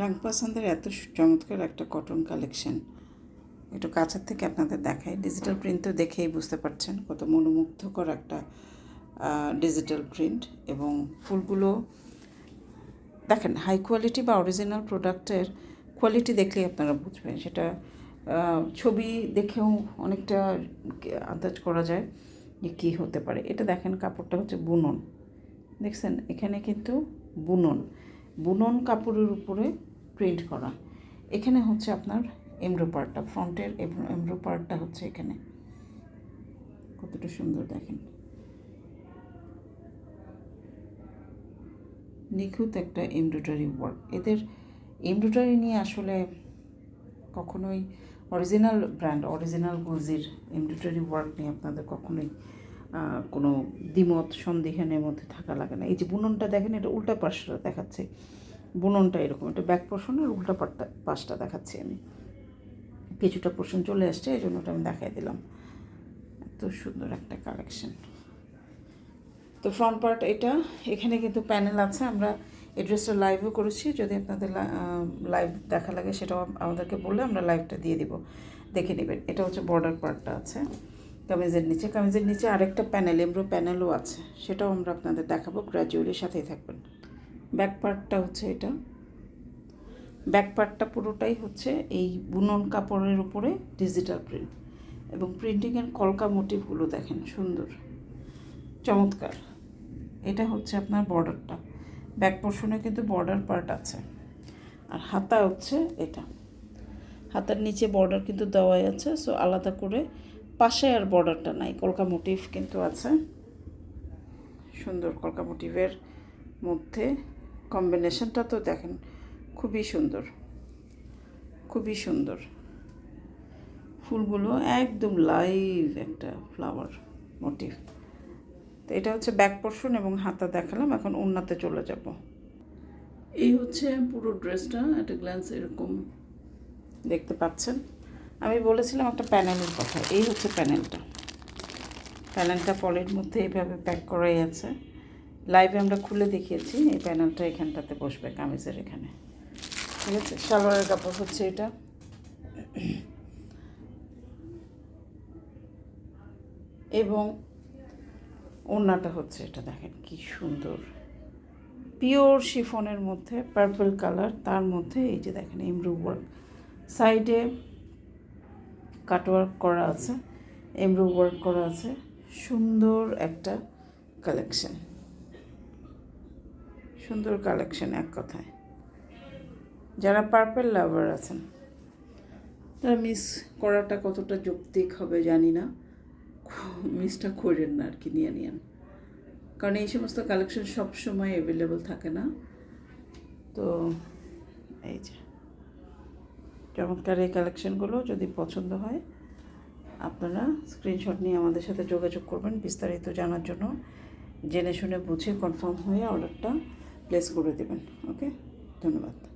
রাং পছন্দের এত চমৎকার একটা কটন কালেকশন একটু কাছের থেকে আপনাদের দেখাই। ডিজিটাল প্রিন্ট তো দেখেই বুঝতে পারছেন কত মনোমুগ্ধকর একটা ডিজিটাল প্রিন্ট এবং ফুলগুলো দেখেন হাই কোয়ালিটি বা অরিজিনাল প্রোডাক্টের কোয়ালিটি দেখলেই আপনারা বুঝবেন। সেটা ছবি দেখেও অনেকটা আন্দাজ করা যায় যে কী হতে পারে। এটা দেখেন, কাপড়টা হচ্ছে বুনন। দেখছেন? এখানে কিন্তু বুনন। বুনন কাপড়ের উপরে প্রিন্ট করা। এখানে হচ্ছে আপনার এমব্রো পার্টটা ফ্রন্টের এমব্রো পার্টটা হচ্ছে এখানে। কতটা সুন্দর দেখেন। নিখুঁত একটা এমব্রয়ডারি ওয়ার্ক এদের এমব্রয়ডারি নিয়ে আসলে কখনোই অরিজিনাল ব্র্যান্ড অরিজিনাল গুজির এমব্রয়ডারি ওয়ার্ক নিয়ে আপনাদের কখনোই কোনো দ্বিমত, সন্দেহানের মধ্যে থাকা লাগে না। এই যে বুননটা দেখেন, এটা উল্টা পাশটা দেখাচ্ছে। বুননটা এরকম, এটা ব্যাক পোর্শনের উল্টা পাটটা, পাশটা দেখাচ্ছি আমি। কিছুটা পোর্শন চলে আসছে, এই জন্য ওটা আমি দেখাই দিলাম। এত সুন্দর একটা কালেকশন তো ফ্রন্ট পার্ট এটা, এখানে কিন্তু প্যানেল আছে, আমরা এই ড্রেসটা লাইভও করেছি। যদি আপনাদের লাইভ দেখা লাগে, সেটাও আমাদেরকে বললে আমরা লাইভটা দিয়ে দিব। দেখে নেবেন, এটা হচ্ছে বর্ডার পার্টটা আছে। কামিজের নিচে কামিজের নিচে আরেকটা প্যানেল এমব্রো প্যানেলও আছে। সেটাও আমরা আপনাদের দেখাবো গ্র্যাজুয়ালি সাথেই থাকবেন। ব্যাক পার্টটা হচ্ছে এটা। ব্যাক পার্টটা পুরোটাই হচ্ছে এই বুনন কাপড়ের উপরে ডিজিটাল প্রিন্ট। এবং প্রিন্টিংয়ের কলকা মোটিভগুলো দেখেন, সুন্দর। চমৎকার। এটা হচ্ছে আপনার বর্ডারটা। ব্যাক পোর্শনে কিন্তু বর্ডার পার্ট আছে। আর হাতা হচ্ছে এটা। হাতার নিচে বর্ডার কিন্তু দেওয়াই আছে, সো আলাদা করে পাশে আর বর্ডারটা নাই কলকা মোটিভ কিন্তু আছে। সুন্দর কলকা মোটিভের মধ্যে কম্বিনেশনটা তো দেখেন খুবই সুন্দর খুবই সুন্দর। ফুলগুলো একদম লাইভ একটা ফ্লাওয়ার মোটিভ তো এটা হচ্ছে ব্যাক পোর্শন এবং হাতা দেখালাম এখন উন্নাতে চলে যাব। এই হচ্ছে পুরো ড্রেসটা একটা গ্ল্যান্স এরকম। দেখতে পাচ্ছেন? আমি বলেছিলাম একটা প্যানেলের কথা, এই হচ্ছে প্যানেলটা। প্যানেলটা পলের মধ্যে এইভাবে প্যাক করাই আছে। লাইভে আমরা খুলে দেখিয়েছি, এই প্যানেলটা এখানটাতে বসবে, কামিজের এখানে। ঠিক আছে? সালোয়ারের কাপড় হচ্ছে এটা। এবং ওড়নাটা হচ্ছে এটা, দেখেন কি সুন্দর। পিওর শিফনের মধ্যে পার্পল কালার তার মধ্যে এই যে দেখেন এমব্রু ওয়ার্ক। সাইডে কাটওয়ার্ক করা আছে এমব্রু ওয়ার্ক করা আছে, সুন্দর একটা কালেকশন সুন্দর কালেকশন এক কথায়। যারা পার্পল লাভার আছেন, তারা মিস করাটা কতটা যৌক্তিক হবে জানি না। মিসটা করেন না আর কি, নিয়ে নিয়েন। কারণ এই সমস্ত কালেকশন সবসময় অ্যাভেলেবল থাকে না। তো এই যে। চমৎকার এই কালেকশানগুলো যদি পছন্দ হয়, আপনারা স্ক্রিনশট নিয়ে আমাদের সাথে যোগাযোগ করবেন বিস্তারিত জানার জন্য। জেনে শুনে বুঝে কনফার্ম হয়ে অর্ডারটা প্লেস করে দেবেন। ওকে ধন্যবাদ।